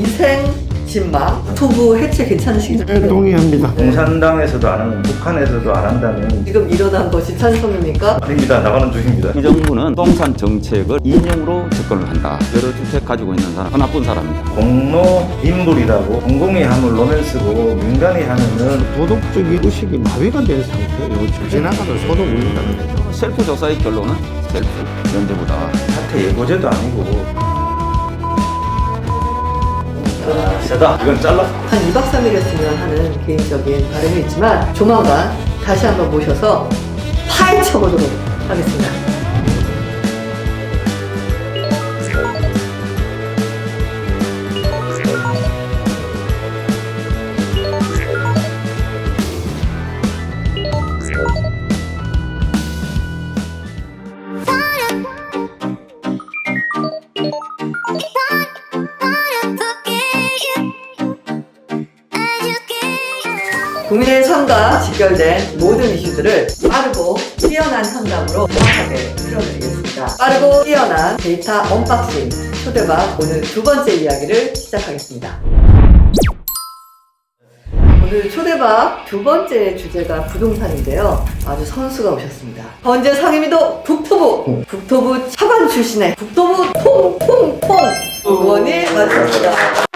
이생 진망 투부 해체 괜찮으시죠? 네, 동의합니다. 공산당에서도 안 하고 북한에서도 안 한다면 지금 일어난 것이 찬성입니까? 아닙니다. 나가는 중입니다. 이 정부는 부동산 정책을 인용으로 접근을 한다. 여러 주택 가지고 있는 사람, 나쁜 사람이다. 공로 인물이라고 공공이 하면 로맨스고 민간이 하면은 도덕적인 의식이 마비가 된 상태예요. 지나가다 소도 울린다는 거죠. 셀프 조사의 결론은 셀프 면제보다 사태 예고제도 아니고 아, 세다. 이건 잘라. 한 2박 3일이었으면 하는 개인적인 바람이 있지만 조만간 다시 한번 모셔서 파헤쳐 보도록 하겠습니다. 직결된 모든 이슈들을 빠르고 뛰어난 상담으로 정확하게 풀어드리겠습니다. 빠르고 뛰어난 데이터 언박싱 초대박 오늘 두 번째 이야기를 시작하겠습니다. 오늘 초대박 두 번째 주제가 부동산인데요. 아주 선수가 오셨습니다. 현재 상임위도 국토부, 국토부 차관 출신의 국토부 통통통 의원이 와주셨습니다.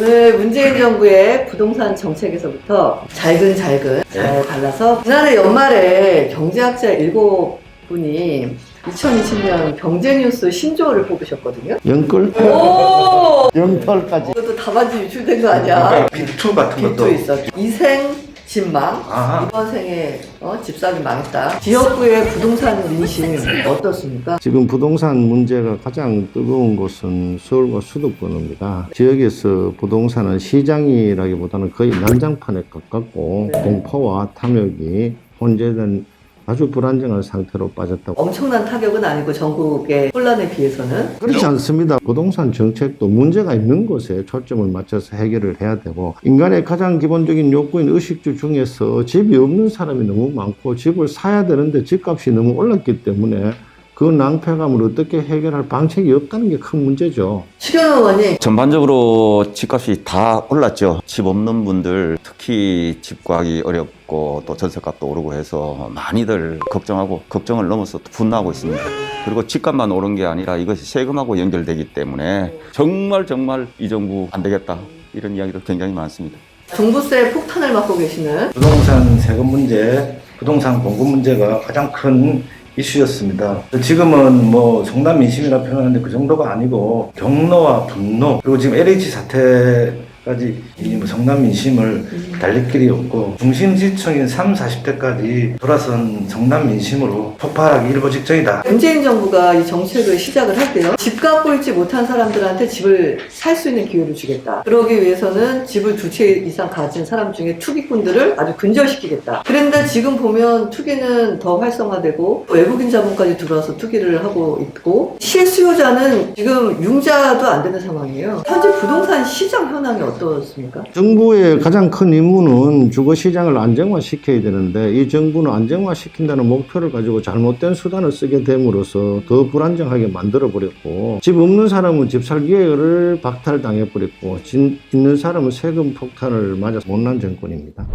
오늘 문재인 정부의 부동산 정책에서부터 잘근잘근 잘 발라서 지난해 연말에 경제학자 일곱 분이 2020년 경제뉴스 신조어를 뽑으셨거든요. 영끌, 오! 영털까지. 이것도 답안지 유출된 거 아니야? 비투 같은 것도 빚도 있어. 이생 진망. 아하. 이번 생에 어, 집사기 망했다. 지역구의 부동산 민심 어떻습니까? 지금 부동산 문제가 가장 뜨거운 곳은 서울과 수도권입니다. 지역에서 부동산은 시장이라기보다는 거의 난장판에 가깝고 네. 공포와 탐욕이 혼재된 아주 불안정한 상태로 빠졌다고. 엄청난 타격은 아니고 전국의 혼란에 비해서는 그렇지 않습니다. 부동산 정책도 문제가 있는 곳에 초점을 맞춰서 해결을 해야 되고 인간의 가장 기본적인 욕구인 의식주 중에서 집이 없는 사람이 너무 많고 집을 사야 되는데 집값이 너무 올랐기 때문에 그 낭패감을 어떻게 해결할 방책이 없다는 게 큰 문제죠. 추경 의원님 전반적으로 집값이 다 올랐죠. 집 없는 분들 특히 집 구하기 어렵고 또 전세값도 오르고 해서 많이들 걱정하고 걱정을 넘어서 또 분노하고 있습니다. 그리고 집값만 오른 게 아니라 이것이 세금하고 연결되기 때문에 정말 정말 이 정부 안 되겠다 이런 이야기도 굉장히 많습니다. 종부세 폭탄을 맞고 계시는 부동산 세금 문제, 부동산 공급 문제가 가장 큰 이슈였습니다. 지금은 뭐 성남 민심이라 표현하는데 그 정도가 아니고 경로와 분노 그리고 지금 LH 사태 까지 이뭐 성남 민심을 달릴 길이 없고 중심 지층인 3, 40대까지 돌아선 성남 민심으로 폭발하기 일보 직전이다. 문재인 정부가 이 정책을 시작을 할 때요. 집 갖고 있지 못한 사람들한테 집을 살 수 있는 기회를 주겠다. 그러기 위해서는 집을 두 채 이상 가진 사람 중에 투기꾼들을 아주 근절시키겠다. 그런데 지금 보면 투기는 더 활성화되고 외국인 자본까지 들어와서 투기를 하고 있고 실수요자는 지금 융자도 안 되는 상황이에요. 현재 부동산 시장 현황이 어떻 습니까? 정부의 가장 큰 임무는 주거 시장을 안정화시켜야 되는데 이 정부는 안정화시킨다는 목표를 가지고 잘못된 수단을 쓰게 됨으로써 더 불안정하게 만들어 버렸고 집 없는 사람은 집 살 기회를 박탈당해 버렸고 집 있는 사람은 세금 폭탄을 맞아 못난 정권입니다.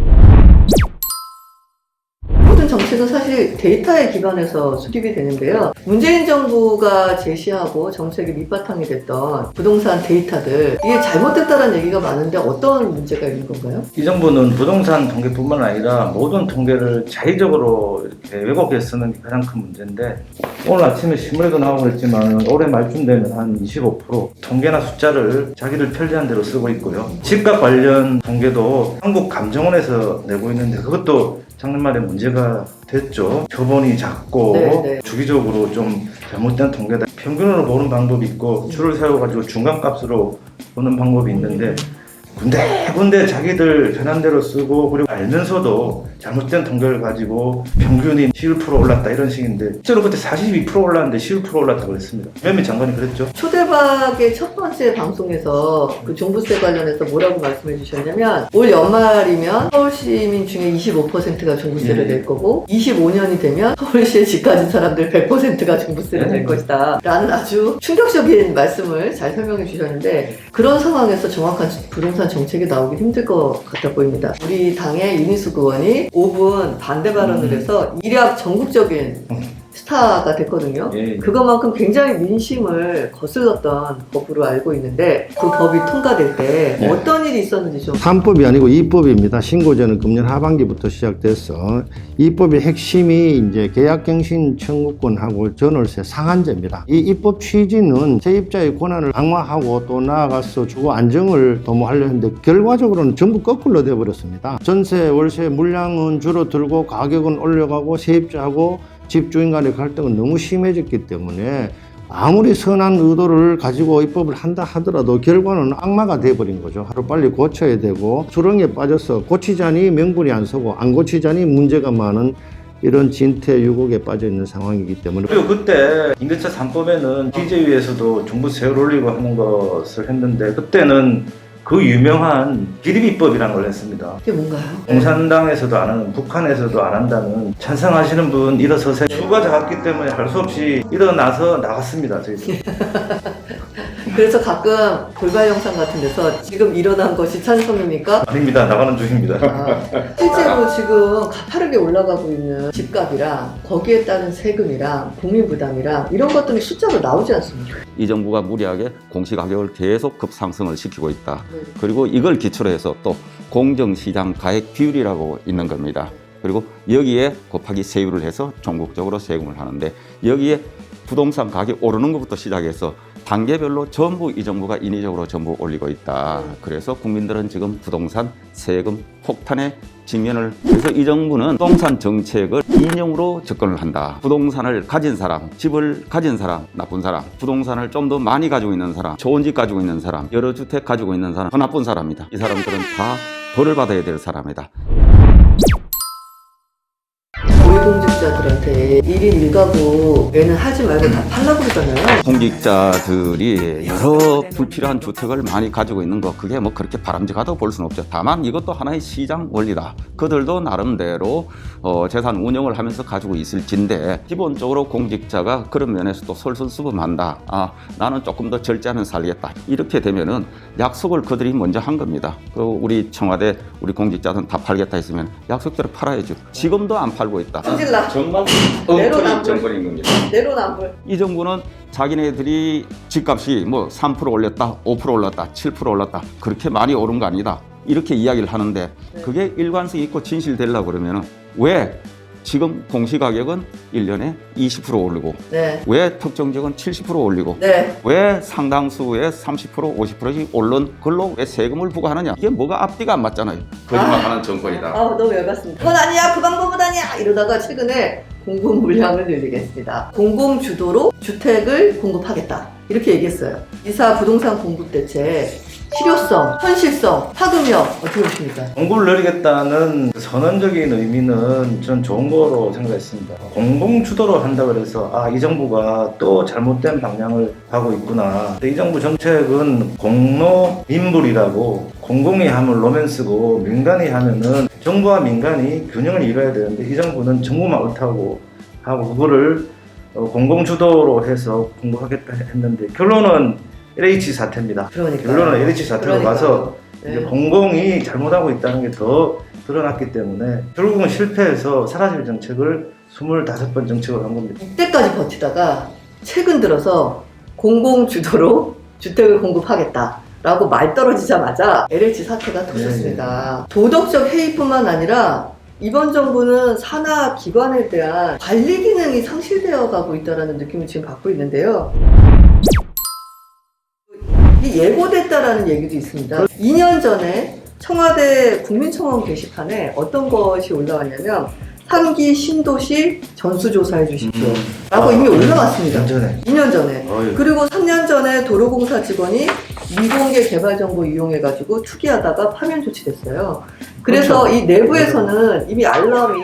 정책은 사실 데이터에 기반해서 수립이 되는데요. 문재인 정부가 제시하고 정책의 밑바탕이 됐던 부동산 데이터들 이게 잘못됐다는 얘기가 많은데 어떤 문제가 있는 건가요? 이 정부는 부동산 통계뿐만 아니라 모든 통계를 자의적으로 이렇게 왜곡해 쓰는 게 가장 큰 문제인데 오늘 아침에 신문에도 나오고 그랬지만 올해 말쯤 되면 한 25% 통계나 숫자를 자기들 편리한 대로 쓰고 있고요. 집값 관련 통계도 한국감정원에서 내고 있는데 그것도 말에 문제가 됐죠. 표본이 작고 네, 네. 주기적으로 좀 잘못된 통계다. 평균으로 보는 방법이 있고 줄을 세워가지고 중간값으로 보는 방법이 있는데 군데군데 자기들 편한 대로 쓰고 그리고 알면서도 잘못된 통계를 가지고 평균이 11% 올랐다 이런 식인데 실제로 그때 42% 올랐는데 11% 올랐다고 그랬습니다. 몇몇 장관이 그랬죠. 초대박의 첫 번째 방송에서 그 종부세 관련해서 뭐라고 말씀해 주셨냐면 올 연말이면 서울 시민 중에 25%가 종부세를 네. 낼 거고 25년이 되면 서울시에 집 가진 사람들 100%가 종부세를 낼 네. 것이다 라는 아주 충격적인 말씀을 잘 설명해 주셨는데 그런 상황에서 정확한 부동산 정책이 나오기 힘들 것 같아 보입니다. 우리 당의 윤희숙 의원이 5분 반대 발언을 음. 해서 일약 전국적인 스타가 됐거든요. 예. 그것만큼 굉장히 민심을 거슬렀던 법으로 알고 있는데 그 법이 통과될 때 네. 어떤 일이 있었는지 좀 3법이 아니고 2법입니다. 신고제는 금년 하반기부터 시작돼서 이 법의 핵심이 이제 계약갱신 청구권하고 전월세 상한제입니다. 이 입법 취지는 세입자의 권한을 강화하고 또 나아가서 주거 안정을 도모하려 했는데 결과적으로는 전부 거꾸로 돼버렸습니다. 전세, 월세 물량은 줄어들고 가격은 올려가고 세입자하고 집주인 간의 갈등은 너무 심해졌기 때문에 아무리 선한 의도를 가지고 입법을 한다 하더라도 결과는 악마가 돼버린 거죠. 하루빨리 고쳐야 되고 수렁에 빠져서 고치자니 명분이 안 서고 안 고치자니 문제가 많은 이런 진퇴 유곡에 빠져 있는 상황이기 때문에 그리고 그때 임대차 3법에는 기재위에서도 종부세를 올리고 하는 것을 했는데 그때는 그 유명한 기립입법이라는 걸 했습니다. 그게 뭔가요? 공산당에서도 안 하는, 북한에서도 안 한다는 찬성하시는 분 일어서세요. 수가 작았기 때문에 할 수 없이 일어나서 나갔습니다. 저희들. 그래서 가끔 돌발 영상 같은 데서 지금 일어난 것이 찬성입니까? 아닙니다. 나가는 중입니다. 아, 실제로 지금 가파르게 올라가고 있는 집값이랑 거기에 따른 세금이랑 국민 부담이랑 이런 것들이 숫자로 나오지 않습니까? 이 정부가 무리하게 공시가격을 계속 급상승을 시키고 있다. 그리고 이걸 기초로 해서 또 공정시장 가액 비율이라고 있는 겁니다. 그리고 여기에 곱하기 세율을 해서 전국적으로 세금을 하는데 여기에 부동산 가격 오르는 것부터 시작해서 단계별로 전부 이 정부가 인위적으로 전부 올리고 있다. 그래서 국민들은 지금 부동산 세금 폭탄에 직면을 그래서 이 정부는 부동산 정책을 이념으로 접근을 한다. 부동산을 가진 사람, 집을 가진 사람, 나쁜 사람, 부동산을 좀 더 많이 가지고 있는 사람, 좋은 집 가지고 있는 사람, 여러 주택 가지고 있는 사람, 더 나쁜 사람이다. 이 사람들은 다 벌을 받아야 될 사람이다. 고위공직자들한테 1인 1가구에는 하지 말고 다 팔라고 그러잖아요. 공직자들이 여러 불필요한 주택을 많이 가지고 있는 거 그게 뭐 그렇게 바람직하다고 볼 수는 없죠. 다만 이것도 하나의 시장 원리다. 그들도 나름대로 어, 재산 운영을 하면서 가지고 있을진데 기본적으로 공직자가 그런 면에서 또 솔선수범한다. 아 나는 조금 더 절제하면 살겠다. 이렇게 되면은 약속을 그들이 먼저 한 겁니다. 그 우리 청와대 우리 공직자들은 다 팔겠다 했으면 약속대로 팔아야죠. 지금도 안 팔고 있다. 성질나. 정말 내로남불. 엉터리 정권인 겁니다. 내로남불. 이 정부는 자기네들이 집값이 뭐 3% 올렸다, 5% 올랐다, 7% 올랐다 그렇게 많이 오른 거 아니다 이렇게 이야기를 하는데 네. 그게 일관성 있고 진실되려고 그러면은 왜 지금 공시가격은 1년에 20% 오르고 네. 왜 특정 지역은 70% 올리고 네. 왜 상당수의 30% 50%씩 오른 걸로 왜 세금을 부과하느냐 이게 뭐가 앞뒤가 안 맞잖아요 거짓말하는 정권이다 아, 너무 열받습니다. 그건 아니야, 그 방법은 아니야! 이러다가 최근에 공급 물량을 늘리겠습니다. 공공 주도로 주택을 공급하겠다. 이렇게 얘기했어요. 이사 부동산 공급 대책, 실효성, 현실성, 파급력, 어떻게 보십니까? 공부를 늘리겠다는 선언적인 의미는 전 좋은 거로 생각했습니다. 공공 주도로 한다 그래서 아 이 정부가 또 잘못된 방향을 가고 있구나. 근데 이 정부 정책은 공로 민불이라고 공공이 하면 로맨스고 민간이 하면은 정부와 민간이 균형을 이뤄야 되는데 이 정부는 정부만 옳다고 하고 그거를 어, 공공 주도로 해서 공부하겠다 했는데 결론은 LH 사태입니다. 그러니까. 결론은 LH 사태로 그러니까요. 가서 네. 이제 공공이 잘못하고 있다는 게 더 드러났기 때문에 결국은 실패해서 사라질 정책을 25번 정책을 한 겁니다. 이때까지 버티다가 최근 들어서 공공 주도로 주택을 공급하겠다. 라고 말 떨어지자마자 LH 사태가 터졌습니다. 도덕적 해이뿐만 아니라 이번 정부는 산하 기관에 대한 관리 기능이 상실되어 가고 있다는 느낌을 지금 받고 있는데요. 이 예고됐다라는 얘기도 있습니다. 2년 전에 청와대 국민청원 게시판에 어떤 것이 올라왔냐면 상기 신도시 전수조사해 주십시오. 음. 라고 아, 이미 올라왔습니다. 2년 전에. 2년 전에. 어이. 그리고 3년 전에 도로공사 직원이 미공개 개발 정보 이용해가지고 투기하다가 파면 조치됐어요. 그래서 그렇죠. 이 내부에서는 이미 알람이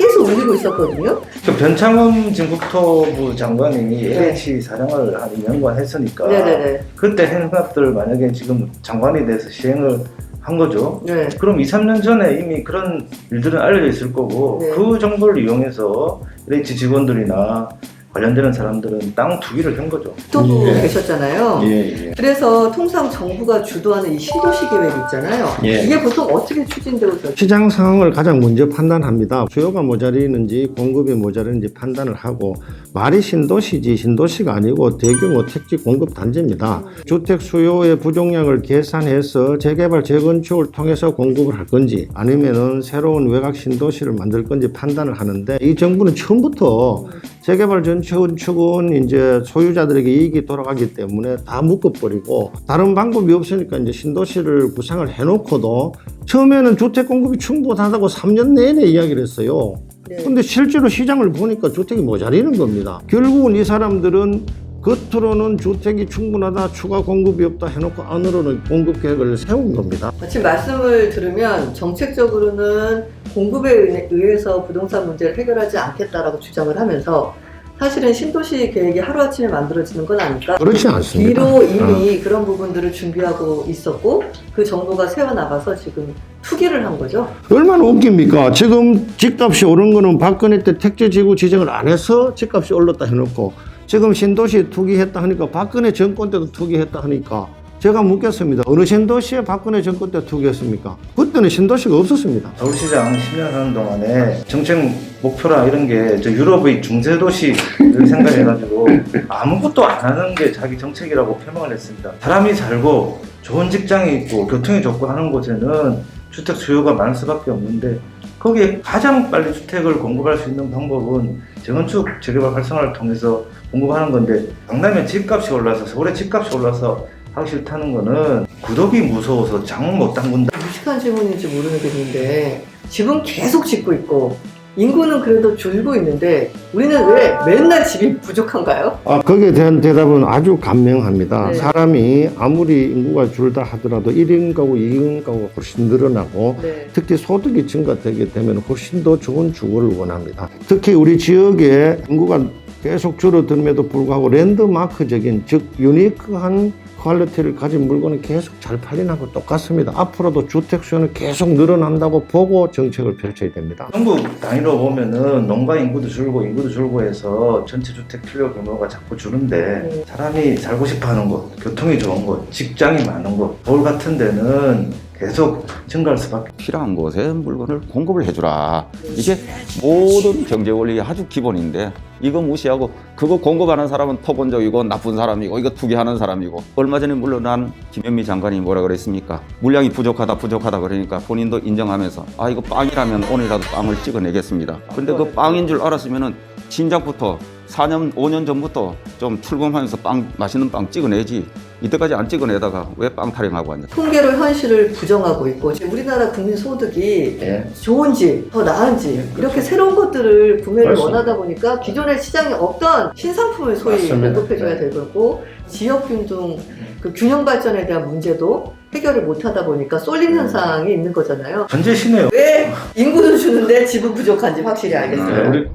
계속 울리고 있었거든요. 그 변창흠 지금 국토부 장관님이 네. LH 사령을 한 2년간 했으니까 네네네. 그때 행각들 만약에 지금 장관이 돼서 시행을 한 거죠. 네. 그럼 2, 3년 전에 이미 그런 일들은 알려져 있을 거고 네. 그 정보를 이용해서 LH 직원들이나 관련되는 사람들은 땅 투기를 한 거죠. 국토부 예. 계셨잖아요. 예. 그래서 통상 정부가 주도하는 이 신도시 계획 있잖아요. 예. 이게 보통 어떻게 추진되고 있어요? 시장 상황을 가장 먼저 판단합니다. 수요가 모자리는지 공급이 모자리는지 판단을 하고 말이 신도시지 신도시가 아니고 대규모 택지 공급 단지입니다. 주택 수요의 부족량을 계산해서 재개발 재건축을 통해서 공급을 할 건지 아니면은 새로운 외곽 신도시를 만들 건지 판단을 하는데 이 정부는 처음부터 재개발 전축은 이제 소유자들에게 이익이 돌아가기 때문에 다 묶어버리고 다른 방법이 없으니까 이제 신도시를 구상을 해놓고도 처음에는 주택 공급이 충분하다고 3년 내내 이야기를 했어요. 네. 근데 실제로 시장을 보니까 주택이 모자리는 겁니다. 결국은 이 사람들은 겉으로는 주택이 충분하다, 추가 공급이 없다 해놓고 안으로는 공급 계획을 세운 겁니다. 지금 말씀을 들으면 정책적으로는 공급에 의해- 의해서 부동산 문제를 해결하지 않겠다라고 주장을 하면서 사실은 신도시 계획이 하루아침에 만들어지는 건 아닐까? 그렇지 않습니다. 뒤로 이미 그런 부분들을 준비하고 있었고 그 정부가 세워나가서 지금 투기를 한 거죠. 얼마나 웃깁니까? 지금 집값이 오른 거는 박근혜 때 택지지구 지정을 안 해서 집값이 올랐다 해놓고 지금 신도시 투기했다 하니까 박근혜 정권 때도 투기했다 하니까 제가 묻겠습니다. 어느 신도시에 박근혜 정권 때 투기했습니까? 그때는 신도시가 없었습니다. 서울시장 10년 하는 동안에 정책 목표나 이런 게 저 유럽의 중세도시를 생각해가지고 아무것도 안 하는 게 자기 정책이라고 표명을 했습니다. 사람이 살고 좋은 직장이 있고 교통이 좋고 하는 곳에는 주택 수요가 많을 수밖에 없는데 거기에 가장 빨리 주택을 공급할 수 있는 방법은 재건축 재개발 활성화를 통해서 공급하는 건데 강남에 집값이 올라서 서울에 집값이 올라서 하기 싫다는 거는 구독이 무서워서 장못 담근다. 무식한 질문인지 모르겠는데 집은 계속 짓고 있고 인구는 그래도 줄고 있는데 우리는 왜 맨날 집이 부족한가요? 아, 거기에 대한 대답은 아주 간명합니다. 네. 사람이 아무리 인구가 줄다 하더라도 1인 가구, 2인 가구가 훨씬 늘어나고 네. 특히 소득이 증가되게 되면 훨씬 더 좋은 주거를 원합니다. 특히 우리 지역에 인구가 계속 줄어들음에도 불구하고 랜드마크적인 즉 유니크한 퀄리티를 가진 물건은 계속 잘 팔리는 거 똑같습니다. 앞으로도 주택 수요는 계속 늘어난다고 보고 정책을 펼쳐야 됩니다. 전국 단위로 보면은 농가 인구도 줄고 인구도 줄고 해서 전체 주택 필요 규모가 자꾸 줄는데 네. 사람이 살고 싶어 하는 곳, 교통이 좋은 곳, 직장이 많은 곳, 서울 같은 데는 계속 증가할 수밖에. 필요한 곳에 물건을 공급을 해주라. 이게 모든 경제 원리의 아주 기본인데 이거 무시하고 그거 공급하는 사람은 토건적이고 나쁜 사람이고 이거 투기하는 사람이고 얼마 전에 물러난 김현미 장관이 뭐라 그랬습니까? 물량이 부족하다 부족하다 그러니까 본인도 인정하면서 아 이거 빵이라면 오늘이라도 빵을 찍어내겠습니다. 근데 그 빵인 줄 알았으면은 진작부터 4년 5년 전부터 좀 출범하면서 빵 맛있는 빵 찍어내지 이때까지 안 찍어내다가 왜 빵 타령하고 왔냐? 통계로 현실을 부정하고 있고 지금 우리나라 국민 소득이 예. 좋은지 더 나은지 이렇게 새로운 것들을 구매를 맞습니다. 원하다 보니까 기존에 시장에 없던 신상품을 소위 맞습니다. 공급해줘야 네. 될 거고 지역 균등 그 균형 발전에 대한 문제도 해결을 못하다 보니까 쏠림 현상이 있는 거잖아요. 전제 시네요. 왜 인구는 주는데 집은 부족한지 확실히 알겠어요. 우리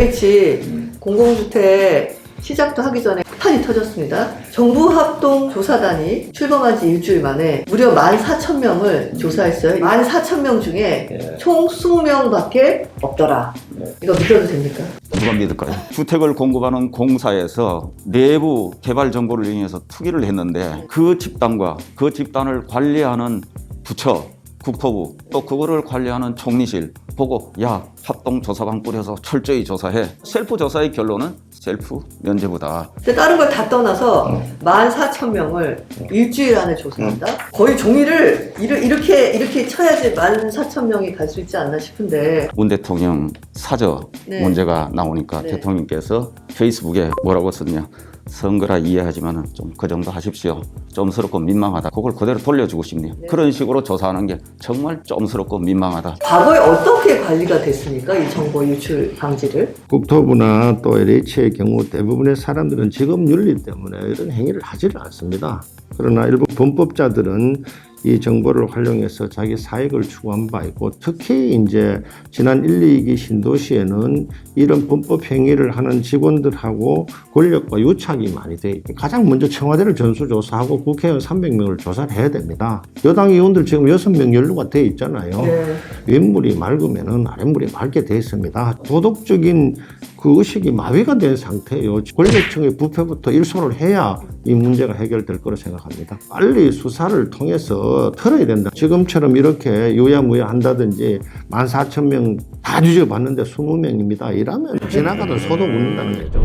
LH 공공주택 시작도 하기 전에 폭탄이 터졌습니다. 정부 합동 조사단이 출범한 지 일주일 만에 무려 14,000명을 조사했어요. 14,000명 중에 예. 총 20명 밖에 없더라. 네. 이거 믿어도 됩니까? 누가 믿을까요? 주택을 공급하는 공사에서 내부 개발 정보를 이용해서 투기를 했는데 그 집단과 그 집단을 관리하는 부처, 국토부 또 그거를 관리하는 총리실 보고 야 합동 조사방 꾸려서 철저히 조사해 셀프 조사의 결론은 셀프 면제부다 근데 다른 걸 다 떠나서 음. 14,000명을 일주일 안에 조사한다? 거의 종이를 이르- 이렇게 이렇게 쳐야지 14,000명이 갈 수 있지 않나 싶은데 문 대통령 사저 네. 문제가 나오니까 네. 대통령께서 페이스북에 뭐라고 썼냐 선거라 이해하지만 좀 그 정도 하십시오. 좀스럽고 민망하다. 그걸 그대로 돌려주고 싶네요. 그런 식으로 조사하는 게 정말 좀스럽고 민망하다. 과거에 어떻게 관리가 됐습니까? 이 정보 유출 방지를? 국토부나 또 LH의 경우 대부분의 사람들은 직업 윤리 때문에 이런 행위를 하지를 않습니다. 그러나 일부 범법자들은 이 정보를 활용해서 자기 사익을 추구한 바 있고 특히 이제 지난 1, 2기 신도시에는 이런 범법 행위를 하는 직원들하고 권력과 유착이 많이 돼 있고 가장 먼저 청와대를 전수조사하고 국회의원 300명을 조사를 해야 됩니다. 여당 의원들 지금 6명 연루가 돼 있잖아요. 네. 윗물이 맑으면은 아랫물이 맑게 돼 있습니다. 도덕적인 그 의식이 마비가 된 상태예요. 권력층의 부패부터 일소를 해야 이 문제가 해결될 거로 생각합니다. 빨리 수사를 통해서 털어야 된다. 지금처럼 이렇게 유야무야 한다든지 14,000명 다 뒤져봤는데 20명입니다. 이러면 지나가던 소도 묻는다는 거죠.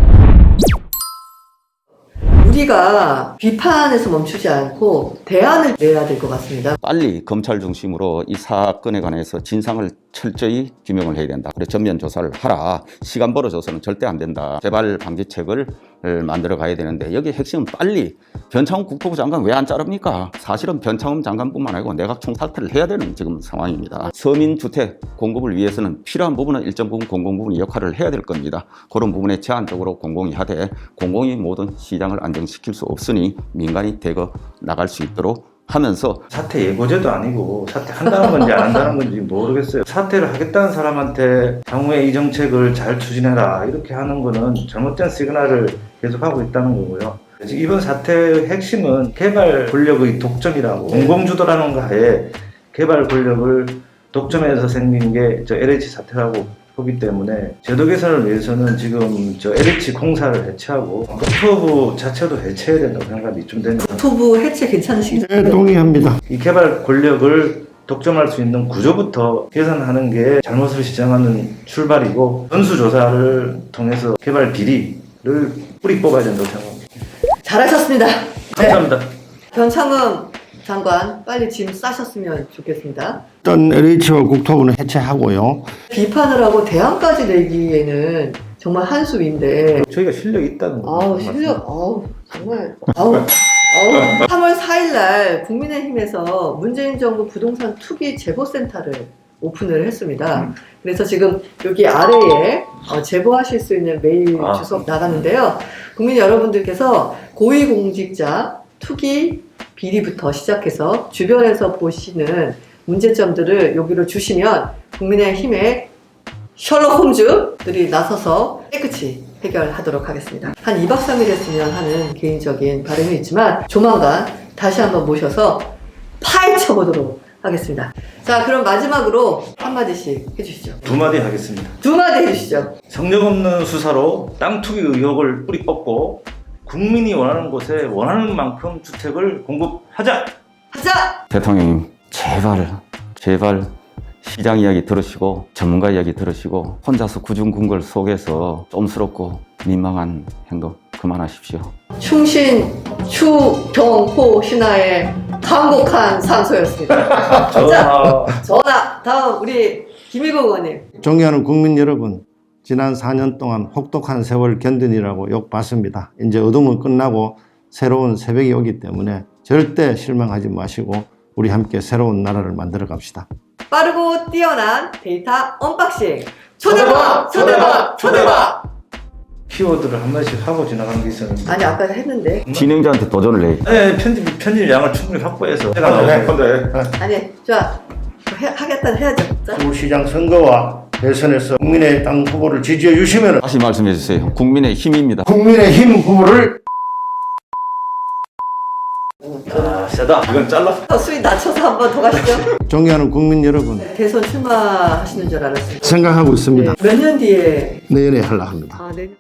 우리가 비판에서 멈추지 않고 대안을 내야 될 것 같습니다. 빨리 검찰 중심으로 이 사건에 관해서 진상을 철저히 규명을 해야 된다. 그래 전면 조사를 하라. 시간 벌어져서는 절대 안 된다. 재발 방지책을 만들어 가야 되는데 여기 핵심은 빨리 변창훈 국토부 장관 왜 안 자릅니까? 사실은 변창훈 장관뿐만 아니고 내각 총 사퇴를 해야 되는 지금 상황입니다. 서민 주택 공급을 위해서는 필요한 부분은 일정 부분 공공 부분이 역할을 해야 될 겁니다. 그런 부분에 제한적으로 공공이 하되 공공이 모든 시장을 안정시킬 수 없으니 민간이 대거 나갈 수 있도록 하면서 사퇴 예고제도 아니고 사퇴 한다는 건지 안 한다는 건지 모르겠어요. 사퇴를 하겠다는 사람한테 향후에 이 정책을 잘 추진해라 이렇게 하는 거는 잘못된 시그널을 계속하고 있다는 거고요. 지금 이번 사태의 핵심은 개발 권력의 독점이라고 공공주도라는 가에 개발 권력을 독점해서 생긴 게 저 LH 사태라고 보기 때문에 제도 개선을 위해서는 지금 저 LH 공사를 해체하고 국토부 자체도 해체해야 된다고 이쯤 되면 국토부 해체 괜찮으시죠? 네, 동의합니다. 이 개발 권력을 독점할 수 있는 구조부터 개선하는 게 잘못을 시정하는 출발이고 전수조사를 통해서 개발 비리를 뿌리 뽑아야 된다고 생각합니다. 잘하셨습니다. 네. 감사합니다. 변창흠 장관 빨리 짐 싸셨으면 좋겠습니다. 일단 LH와 국토부는 해체하고요. 비판을 하고 대안까지 내기에는 정말 한수인데 저희가 실력이 있다는 거. 아우 실력 아우 정말 아우 아우 3월 4일 날 국민의힘에서 문재인 정부 부동산 투기 제보센터를 오픈을 했습니다. 그래서 지금 여기 아래에 어, 제보하실 수 있는 메일 아. 주소 나가는데요. 국민 여러분들께서 고위공직자 투기 비리부터 시작해서 주변에서 보시는 문제점들을 여기로 주시면 국민의힘의 셜록 홈즈들이 나서서 깨끗이 해결하도록 하겠습니다. 한 2박 3일 했으면 하는 개인적인 바람이 있지만 조만간 다시 한번 모셔서 파헤쳐 보도록 하겠습니다. 자, 그럼 마지막으로 한마디씩 해주시죠. 두 마디 하겠습니다. 두 마디 해주시죠. 성역 없는 수사로 땅 투기 의혹을 뿌리 뽑고 국민이 원하는 곳에 원하는 만큼 주택을 공급하자. 하자! 대통령님 제발 제발 시장 이야기 들으시고 전문가 이야기 들으시고 혼자서 구중궁궐 속에서 좀스럽고 민망한 행동 그만하십시오. 충신, 추, 경, 호, 신하의 강곡한 상소였습니다. 전하. 전화, 다음 우리 김일국 의원님. 존경하는 국민 여러분, 지난 4년 동안 혹독한 세월 견딘이라고 욕 받습니다. 이제 어둠은 끝나고 새로운 새벽이 오기 때문에 절대 실망하지 마시고 우리 함께 새로운 나라를 만들어 갑시다. 빠르고 뛰어난 데이터 언박싱. 초대박! 초대박! 초대박! 키워드를 한 마디씩 하고 지나가는 게 있었는데. 아니, 아까 했는데. 진행자한테 도전을 해. 네, 편집, 편집 양을 충분히 확보해서. 제가 나오고 아니, 좋아. 해, 하겠다는 해야죠. 자. 서울시장 선거와 대선에서 국민의 땅 후보를 지지해 주시면 다시 말씀해 주세요. 국민의 힘입니다. 국민의힘 후보를 아, 세다. 이건 잘랐어. 수위 낮춰서 한 번 더 가시죠. 존경하는 국민 여러분 대선 출마하시는 줄 알았습니다. 생각하고 있습니다. 몇 년 뒤에 내년에 하려 합니다. 아, 내년